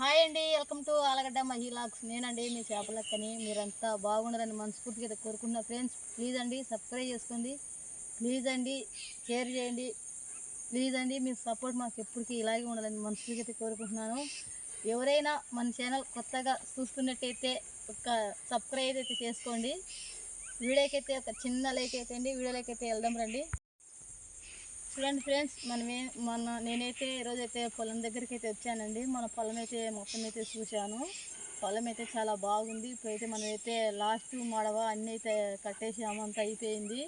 Hi అండి welcome to Allagadda మహిళాక్స్ నేనండి మీ చేపలక్కని. మీరంతా బాగుండదని మనస్ఫూర్తిగా అయితే ఫ్రెండ్స్ ప్లీజ్ అండి సబ్స్క్రైబ్ చేసుకోండి. ప్లీజ్ అండి షేర్ చేయండి. ప్లీజ్ అండి మీ సపోర్ట్ మాకు ఎప్పటికీ ఇలాగే ఉండాలని మనస్ఫూర్తిగా అయితే కోరుకుంటున్నాను. ఎవరైనా మన ఛానల్ కొత్తగా చూస్తున్నట్టయితే ఒక సబ్స్క్రైబ్ అయితే చేసుకోండి. వీడియోకైతే అయితే ఒక చిన్న లైక్ అయితే అండి. వీడియోలోకి అయితే వెళ్దాం రండి. చూడండి ఫ్రెండ్స్ మనమే మన నేనైతే ఈరోజైతే పొలం దగ్గరికి అయితే వచ్చానండి. మన పొలం అయితే మొత్తం అయితే చూశాను. పొలం అయితే చాలా బాగుంది. ఇప్పుడైతే మనమైతే లాస్ట్ మడవ అన్నీ అయితే కట్టేసాము అంత అయిపోయింది.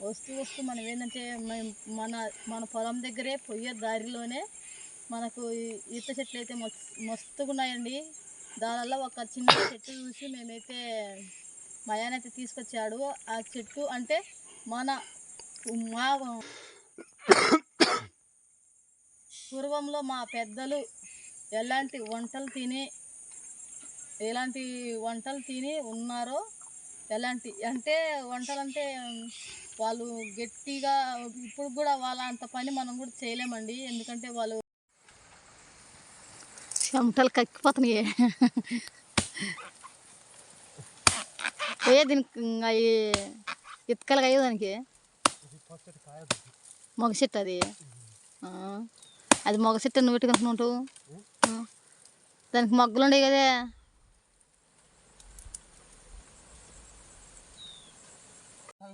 వస్తూ వస్తూ మనం ఏంటంటే మేము మన మన పొలం దగ్గరే పొయ్యే దారిలోనే మనకు ఈత చెట్లు అయితే మస్తు మస్తుగా ఉన్నాయండి. దానివల్ల ఒక చిన్న చెట్టు చూసి మేమైతే మయానైతే తీసుకొచ్చాడు. ఆ చెట్టు అంటే మన మా పూర్వంలో మా పెద్దలు ఎలాంటి వంటలు తిని ఎలాంటి వంటలు తిని ఉన్నారో ఎలాంటి అంటే వంటలు అంటే వాళ్ళు గట్టిగా ఇప్పుడు కూడా వాళ్ళ అంత పని మనం కూడా చేయలేమండి. ఎందుకంటే వాళ్ళు చెమటలు కక్కిపోతున్నాయి. ఏ దీనికి అవి ఇతకలు అయ్యో దానికి? మొగ చెట్టు అది ఆ. అది మొగ చెట్టు నువ్వు పెట్టుకుంటున్నావు. దానికి మొగ్గలు ఉండేవి కదే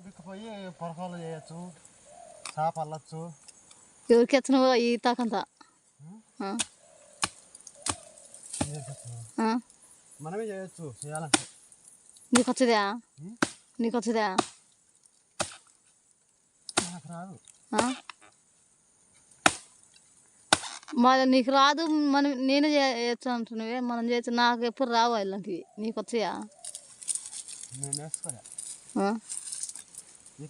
బిక్కిపోయి పొరపాలు చేయొచ్చు చేప అల్లచ్చు ఎవరికి వచ్చినావు ఈ తాకంతా. మనమే చేయొచ్చు చేయాలంటే నీకు వచ్చదా? నీకు వచ్చదా నాకు రాదు? మరి నీకు రాదు మనం నేను చేయొచ్చు అంటున్నావే. మనం చేయొచ్చు నాకు ఎప్పుడు రావు ఇలాంటివి. నీకు వచ్చాయా?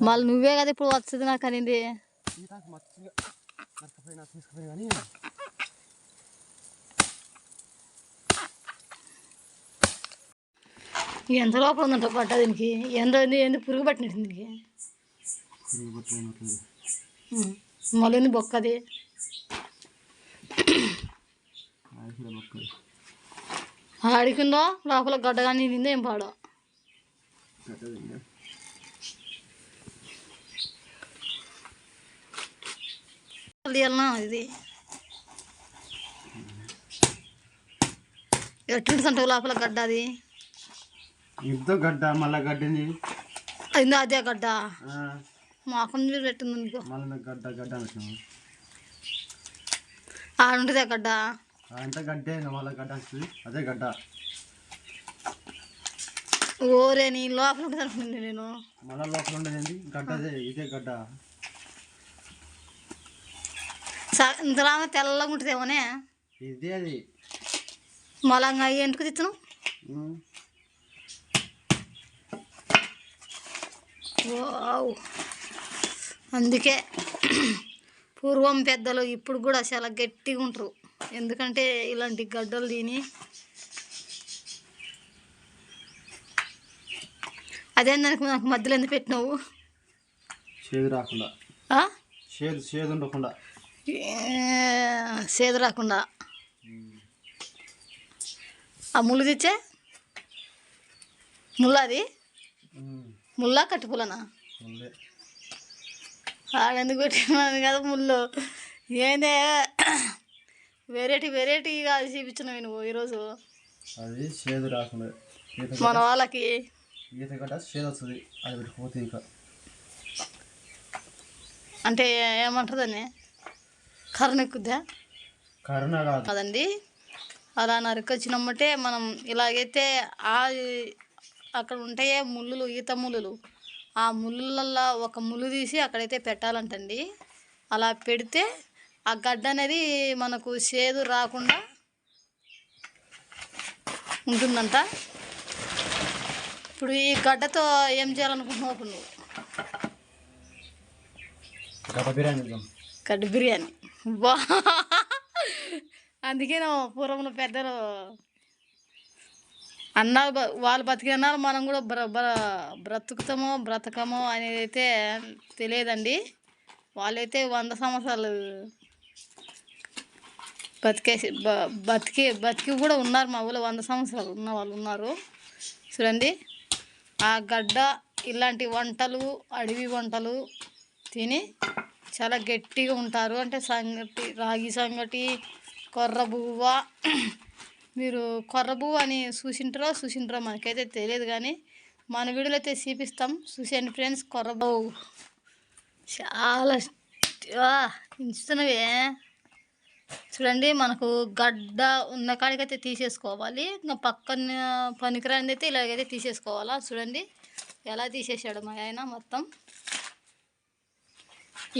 మళ్ళీ నువ్వే కదా ఇప్పుడు వచ్చేది నాకు అనేది. ఎంత లోపల ఉందంట పట్ట దీనికి? ఎంత ఎందుకు పురుగు పట్టినట్టు దీనికి? ఉంది బొక్కది. ఆడికిందో లోపల గడ్డ కానీ నిందో ఏం పాడో? ఇది ఎట్టుంటుంది అంటే లోపల గడ్డ అది? ఇంతో గడ్డ మళ్ళా గడ్డింది అయిందా అదే గడ్డ? ఆ, మాకు మీరు పెట్టింది నీకు మళ్ళీ గడ్డ గడ్డ ఆడుంటుంది గడ్డ. అంత గడ్డే మళ్ళీ గడ్డ అదే గడ్డ. ఓరే నీ లోపల ఉంటుంది అనుకుంది నేను. మళ్ళా లోపల ఉండేది ఏంటి గడ్డ అదే ఇదే గడ్డ. ఇంతలా తెల్లగా ఉంటుందేమోనే? ఇదే అది. మళ్ళా ఎందుకు తెచ్చును వావ్. అందుకే పూర్వం పెద్దలు ఇప్పుడు కూడా చాలా గట్టిగా ఉంటారు. ఎందుకంటే ఇలాంటి గడ్డలు తిని అదే దానికి నాకు మధ్యలో ఎందుకు పెట్టినావు? చేదు రాకుండా? చేదు చేదు ఉండకుండా. సేదు రాకుండా. ఆ ముళ్ళు తెచ్చే? ముళ్ళ అది కట్టుపులనా ఉందే ఆడెందుకు పెట్టినది కదా ముళ్ళు ఏందే? వెరైటీ వెరైటీగా చూపించినవి నువ్వు ఈరోజు. అది చేదు రాకుండా. మన వాళ్ళకి. ఈత గడ్డ చేదు వస్తుంది. అది పెట్టుకోతే ఇంకా. అంటే ఏమంటుందని కర్ర ఎక్కుద్దా కాదు. కదండి అలా నరికొచ్చినమ్మటే మనం ఇలాగైతే ఆ అక్కడ ఉంటాయే ముళ్ళులు ఈత ముళ్ళులు. ఆ ముళ్ళల్లో ఒక ముళ్ళు తీసి అక్కడైతే పెట్టాలంటండి. అలా పెడితే ఆ గడ్డ అనేది మనకు చేదు రాకుండా ఉంటుందంట. ఇప్పుడు ఈ గడ్డతో ఏం చేయాలనుకుంటున్నావు ఇప్పుడు నువ్వు? గడ్డ బిర్యానీ కడ్డు బిర్యానీ. బా అందుకే నా పూర్వంలో పెద్దలు అన్నారు బ- వాళ్ళు బతికినారు మనం కూడా బ్ర బ్ర బ్రతుకుతామో బ్రతకమో అనేది అయితే తెలియదండి. వాళ్ళైతే వంద సంవత్సరాలు బతికేసి బతికి బతికి కూడా ఉన్నారు మా ఊళ్ళో వంద సంవత్సరాలు ఉన్న వాళ్ళు ఉన్నారు. చూడండి ఆ గడ్డ ఇలాంటి వంటలు అడవి వంటలు తిని చాలా గట్టిగా ఉంటారు. అంటే సంగటి రాగి సంగటి కొర్ర బువ్వ మీరు కొర్రబు అని చూసింటారో చూసింటారో మనకైతే తెలియదు కానీ మన వీడియోలో అయితే చూపిస్తాం. చూసేయండి ఫ్రెండ్స్ కొర్రబు. చాలా ఇంచుతున్నవే. చూడండి మనకు గడ్డ ఉన్న కాడికైతే తీసేసుకోవాలి. ఇంకా పక్కన పనికిరానిది అయితే ఇలాగైతే తీసేసుకోవాలా? చూడండి ఎలా తీసేసాడు మా ఆయన మొత్తం.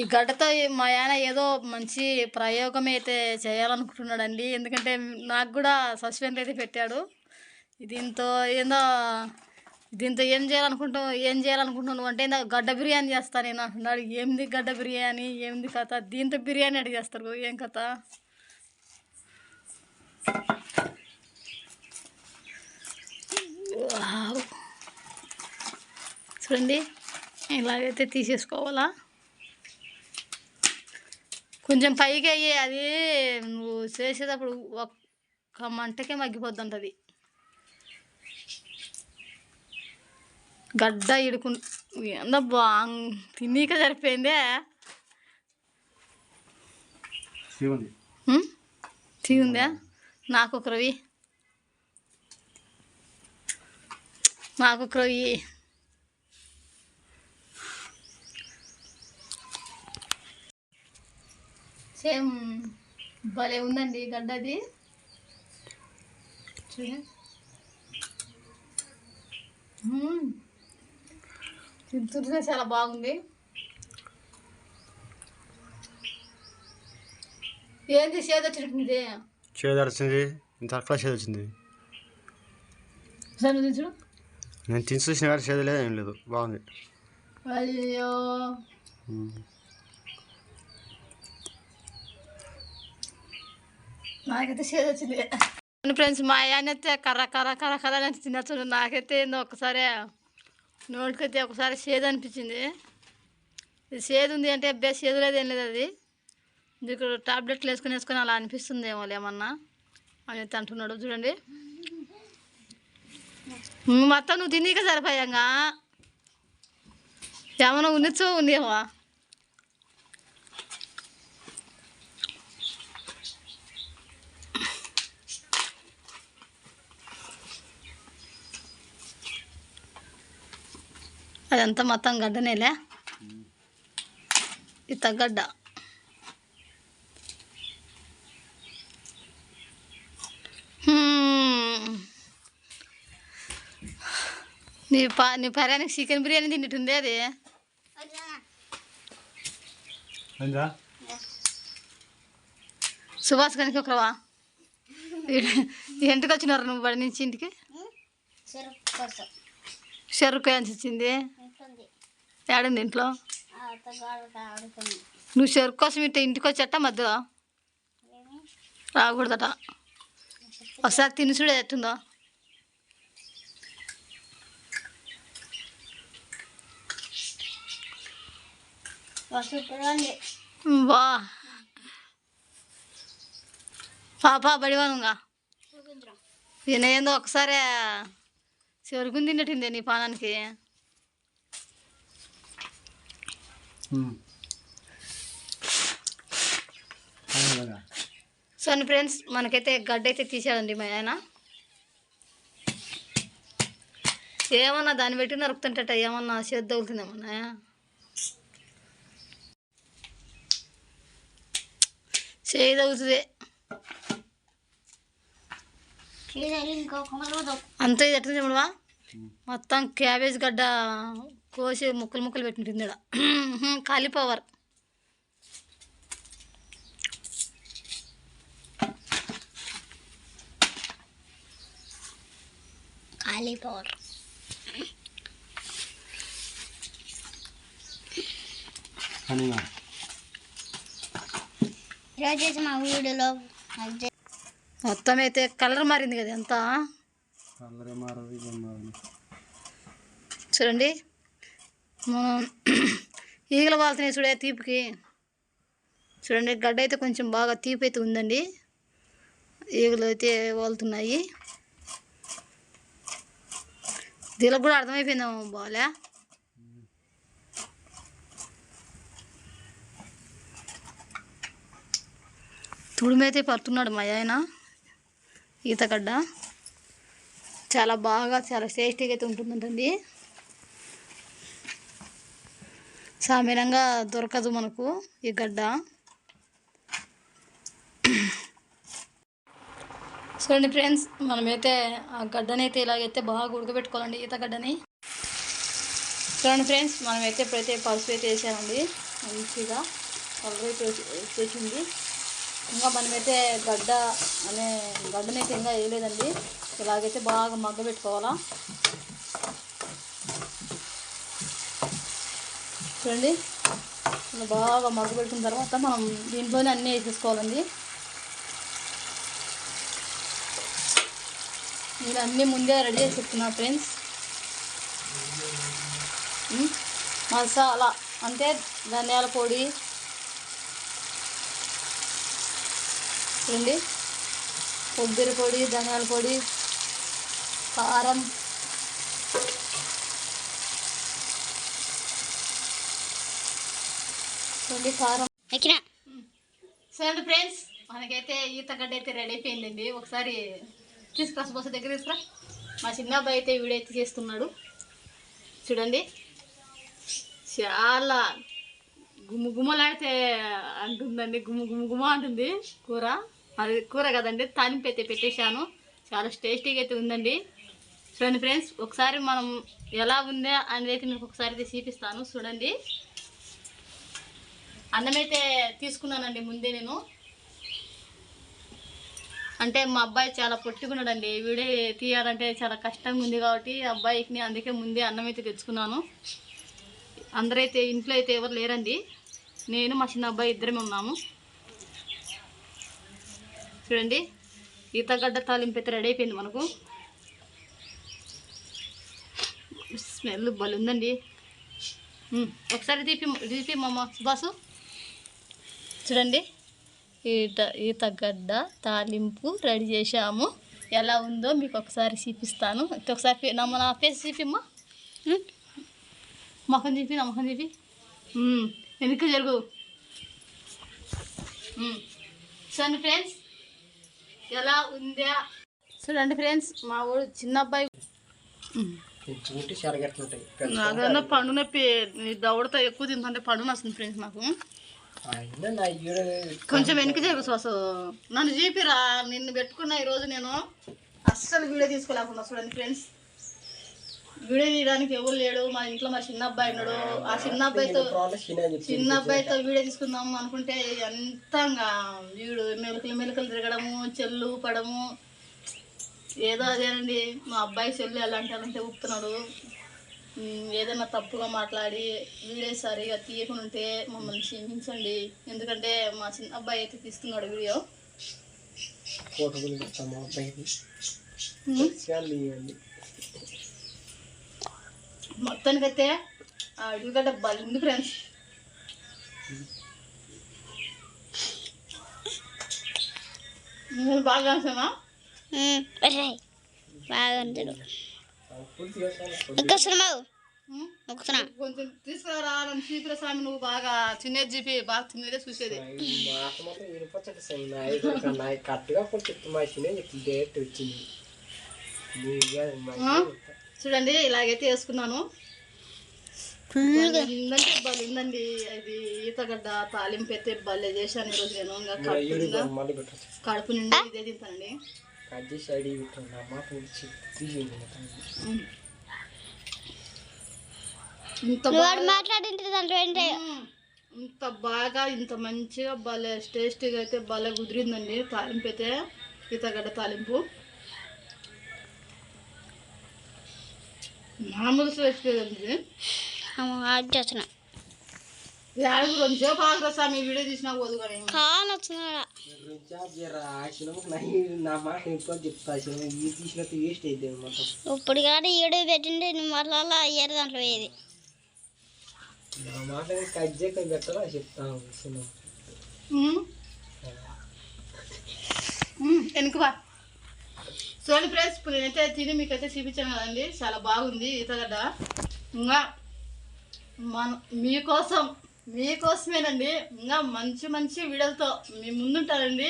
ఈ గడ్డతో మా ఆయన ఏదో మంచి ప్రయోగం అయితే చేయాలనుకుంటున్నాడండి. ఎందుకంటే నాకు కూడా సస్పెండ్ అయితే పెట్టాడు. దీంతో ఏందో దీంతో ఏం చేయాలనుకుంటావు ఏం చేయాలనుకుంటున్నావు? అంటే ఏందో గడ్డ బిర్యానీ చేస్తా నేను అంటున్నాడు. ఏంది గడ్డ బిర్యానీ? ఏంది కథ? దీంతో బిర్యానీ అడిగి చేస్తారు. ఏం కథ? చూడండి ఇలాగైతే తీసేసుకోవాలా? కొంచెం పైకి అయ్యి అది నువ్వు చేసేటప్పుడు ఒక్క మంటకే మగ్గిపోద్ది అది గడ్డ ఇడుకు ఎంత బా తినీక సరిపోయిందే. ఉందా. నాకు ఒక రవి నాకు ఒక రవి సేమ్ భలే ఉందండి ఈ గడ్డ అది చూడండి. తింటుంటే చాలా బాగుంది. ఏంది సేద చిరుకుంది చేదు వచ్చింది. ఇంత అక్కడ చేదు వచ్చింది. చూడు. నేను తిని చూసిన కానీ చేదు లేదు ఏం లేదు. బాగుంది. అయ్యో. నాకైతే చేదు వచ్చింది. ఫ్రెండ్స్ మా ఆయన అయితే కర్ర కర్ర కర్ర కర్ర అని తినచ్చు నాకైతే ఏందో ఒకసారి నోటికైతే ఒకసారి చేదు అనిపించింది. ఇది చేదు ఉంది అంటే అబ్బాయి చేదు లేదు ఏం లేదు అది. మీకు టాబ్లెట్లు వేసుకొని వేసుకొని అలా అనిపిస్తుంది ఏమో ఏమన్నా అని అయితే అంటున్నాడు. చూడండి. మొత్తం నువ్వు తినీక సరిపోయాంగా. ఏమన్నా ఉన్నచో ఉందేమో. అదంతా మొత్తం గడ్డనేలే. ఇంత గడ్డ హ్మ్. నీ పా నీ పర్యానికి చికెన్ బిర్యానీ తింటుందే అది. సుభాష్ కనుక ఒకరవా ఇంటికి వచ్చినారు నువ్వు బడి నుంచి ఇంటికి? చెరుకు అని ఏడుంది ఇంట్లో. నువ్వు చెరుకు కోసం ఇట్ట ఇంటికి వచ్చేట మధ్యలో? రాకూడదట. ఒకసారి తిని చూడు ఎట్టుందో. బా పాప బడివానుగా. ఏందో ఒకసారి చెరుకుని తిన్నట్టుందే నీ పానానికి. సో ఫ్రెండ్స్ మనకైతే గడ్డ అయితే తీసాడండి మా ఆయన. ఏమన్నా దాన్ని పెట్టి నరుకుతుంటట ఏమన్నా చేతి తగులుతుందేమన్నా చేయి తగులుతుంది. అంతే ఎట్లా చెప్పడవా మొత్తం క్యాబేజ్ గడ్డ కోసి ముక్కలు ముక్కలు పెట్టింటుంది ఇక్కడ కాలిపోవర్ కాలిపోవర్ కానీ ఈరోజు చేసి మా వీడియోలో మొత్తం అయితే కలర్ మారింది కదా ఎంత? చూడండి. ఈగల వాళ్తున్నాయి చూడే తీపికి. చూడండి గడ్డ అయితే కొంచెం బాగా తీపి అయితే ఉందండి. ఈగలు అయితే వాళ్తున్నాయి దీనికి కూడా అర్థమైపోయిందేమో బాలే? తుడిమైతే పడుతున్నాడు మా ఆయన ఈతగడ్డ చాలా బాగా చాలా టేస్టీగా అయితే ఉంటుందంటండి. సామాన్యంగా దొరకదు మనకు ఈ గడ్డ. చూడండి ఫ్రెండ్స్ మనమైతే ఆ గడ్డని అయితే ఇలాగైతే బాగా ఉడకబెట్టుకోవాలండి ఈత గడ్డని. చూడండి ఫ్రెండ్స్ మనమైతే ఇప్పుడైతే పసుపు అయితే వేసామండి. మంచిగా కలర్ అయితే వచ్చేసింది ఇంకా మనమైతే గడ్డ అనే గడ్డని అయితే ఇంకా వేయలేదండి. ఇలాగైతే బాగా మగ్గబెట్టుకోవాలా. చూడండి. ఇలా బాగా మగ్గబెట్టుకున్న తర్వాత మనం దీంట్లోనే అన్నీ వేసేసుకోవాలండి. నేను అన్నీ ముందే రెడీ చేసి ఫ్రెండ్స్. మసాలా అంటే ధనియాల పొడి. చూడండి. కొబ్బరి పొడి ధనియాల పొడి కారం. చూడండి కారం. ఎక్కిన. చూడండి ఫ్రెండ్స్ మనకైతే ఈతగడ్డ అయితే రెడీ అయిపోయిందండి. ఒకసారి తీసుకురా బస్సు దగ్గర తీసుకురా. మా చిన్న అబ్బాయి అయితే వీడియో అయితే చేస్తున్నాడు. చూడండి. చాలా గుమ్మ గుమ్మలాడితే అంటుందండి. గుమ్మ గుమ్మ గుమ్మ అంటుంది కూర. అది కూర కదండి తాలింపు అయితే పెట్టేశాను. చాలా టేస్టీగా అయితే ఉందండి. చూడండి ఫ్రెండ్స్ ఒకసారి మనం ఎలా ఉందా అనేది అయితే మీకు ఒకసారి అయితే చూపిస్తాను. చూడండి. అన్నం అయితే తీసుకున్నానండి ముందే నేను. అంటే మా అబ్బాయి చాలా పొట్టుకున్నాడండి వీడియో తీయాలంటే చాలా కష్టంగా ఉంది కాబట్టి అబ్బాయికి అందుకే ముందే అన్నం అయితే తెచ్చుకున్నాను. అందరైతే ఇంట్లో అయితే ఎవరు లేరండి. నేను మా చిన్న అబ్బాయి ఇద్దరమే ఉన్నాము. చూడండి ఈతగడ్డ తాలింపు అయితే రెడీ అయిపోయింది మనకు. స్మెల్ బలుందండి ఒకసారి తీపి తీపి మమ్మ సుభాసు. చూడండి. ఈత ఈతగడ్డ తాలింపు రెడీ చేసాము ఎలా ఉందో మీకు ఒకసారి చూపిస్తాను. అయితే ఒకసారి నమ్మ నా ఫేస్ చూపిమ్మా. మొహం చూపి నా మొహం చూపి. వెనక్కి జరుగు. చూడండి ఫ్రెండ్స్ ఎలా ఉందా? చూడండి ఫ్రెండ్స్ మా ఊడు చిన్న అబ్బాయి. నాకన్నా పండు నొప్పి దవడతో ఎక్కువ తింటుంటే పండు వస్తుంది ఫ్రెండ్స్ నాకు. కొంచెం వెనక జరుగు శ్వాస నన్ను చూపిరా నిన్ను పెట్టుకున్న ఈరోజు నేను. అస్సలు వీడియో తీసుకోలేకుండా చూడండి ఫ్రెండ్స్. వీడియో తీయడానికి ఎవరు లేడు. మా ఇంట్లో మా చిన్న అబ్బాయి ఉన్నాడు. ఆ చిన్న అబ్బాయితో చిన్న అబ్బాయితో వీడియో తీసుకుందాం అనుకుంటే ఎంత వీడు మెలకలు మెలకలు తిరగడము చెల్లు పడము ఏదో అదేనండి. మా అబ్బాయి చెల్లు ఎలా అంటారంటే ఉప్పుతున్నాడు ఏదైనా తప్పుగా మాట్లాడి వీడియో సరిగా తీయకుండా ఉంటే మమ్మల్ని క్షమించండి. ఎందుకంటే మా చిన్న అబ్బాయి అయితే తీస్తున్నాడు వీడియో. మొత్తానికైతే ఆ ఉల్లిగడ్డ బలింది ఫ్రెండ్స్ నేను బాగా కొంచెం తీసుకురా నన్ను చీపుర స్వామి నువ్వు బాగా చిన్నది బాగా చిన్నదే చూసేది? చూడండి ఇలాగైతే వేసుకున్నాను. ఉందంటే భలే ఉందంది అది ఈతగడ్డ తాలింపు అయితే భలే చేశాను ఈరోజు నేను. కడుపు నిండా ఇదే తింటానండి. కట్ చేసి ఉమ్. ఇంత మాట్లాడింటే దాంట్లో ఏంటి ఇంత బాగా ఇంత మంచిగా భలే టేస్టీగా అయితే భలే కుదిరిందండి తాలింపు. అయితే ఈతగడ్డ తాలింపు మామూలు రెసిపీ అండి ఇప్పుడు కానీ. పెట్టిండే నువ్వు మళ్ళా అయ్యారు దాంట్లో పోయేది. నా మాట చెప్తాను. వెనుకవా సోని ఫ్రెండ్స్ ఇప్పుడు నేనైతే తిని మీకైతే చూపించాను కదండి. చాలా బాగుంది ఈతగడ్డ ఇంకా మన మీకోసం మీకోసమేనండి. ఇంకా మంచి మంచి వీడియోలతో మీ ముందుంటారండి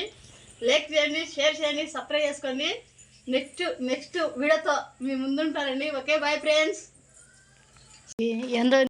లైక్ చేయండి షేర్ చేయండి సబ్స్క్రైబ్ చేసుకోండి. నెక్స్ట్ నెక్స్ట్ వీడియోతో మీ ముందుంటారండి ఓకే బాయ్ ఫ్రెండ్స్. ఎంతో